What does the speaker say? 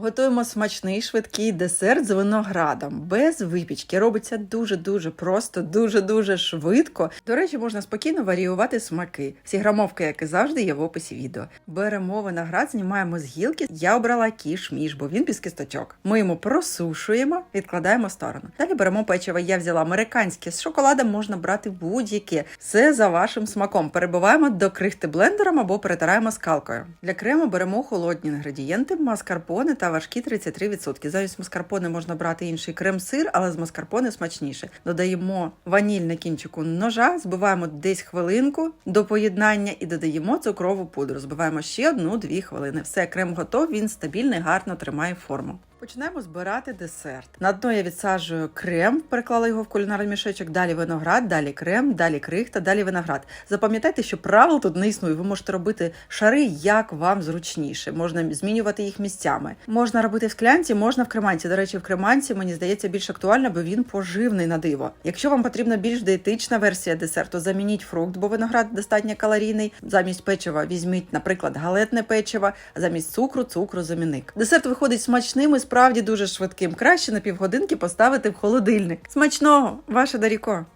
Готуємо смачний швидкий десерт з виноградом без випічки. Робиться дуже-дуже просто, дуже-дуже швидко. До речі, можна спокійно варіювати смаки. Всі грамовки, як і завжди, є в описі відео. Беремо виноград, знімаємо з гілки. Я обрала кіш-міш, бо він без кісточок. Ми йому просушуємо, відкладаємо в сторону. Далі беремо печиво. Я взяла американське з шоколадом, можна брати будь-яке. Все за вашим смаком. Перебиваємо до крихти блендером або перетираємо скалкою. Для крему беремо холодні інгредієнти, маскарпоне та важкі 33%. Замість маскарпоне можна брати інший крем-сир, але з маскарпоне смачніше. Додаємо ваніль на кінчику ножа, збиваємо десь хвилинку до поєднання і додаємо цукрову пудру. Збиваємо ще одну-дві хвилини. Все, крем готов, він стабільний, гарно тримає форму. Починаємо збирати десерт. На дно я відсаджую крем, переклала його в кулінарний мішечок, далі виноград, далі крем, далі крихта, далі виноград. Запам'ятайте, що правил тут не існує. Ви можете робити шари, як вам зручніше. Можна змінювати їх місцями. Можна робити в склянці, можна в креманці. До речі, в креманці мені здається більш актуально, бо він поживний на диво. Якщо вам потрібна більш диетична версія десерту, замініть фрукт, бо виноград достатньо калорійний. Замість печива візьміть, наприклад, галетне печиво, замість цукру цукрозамінник. Десерт виходить смачним і справді дуже швидким. Краще на півгодинки поставити в холодильник. Смачного, ваше Даріко!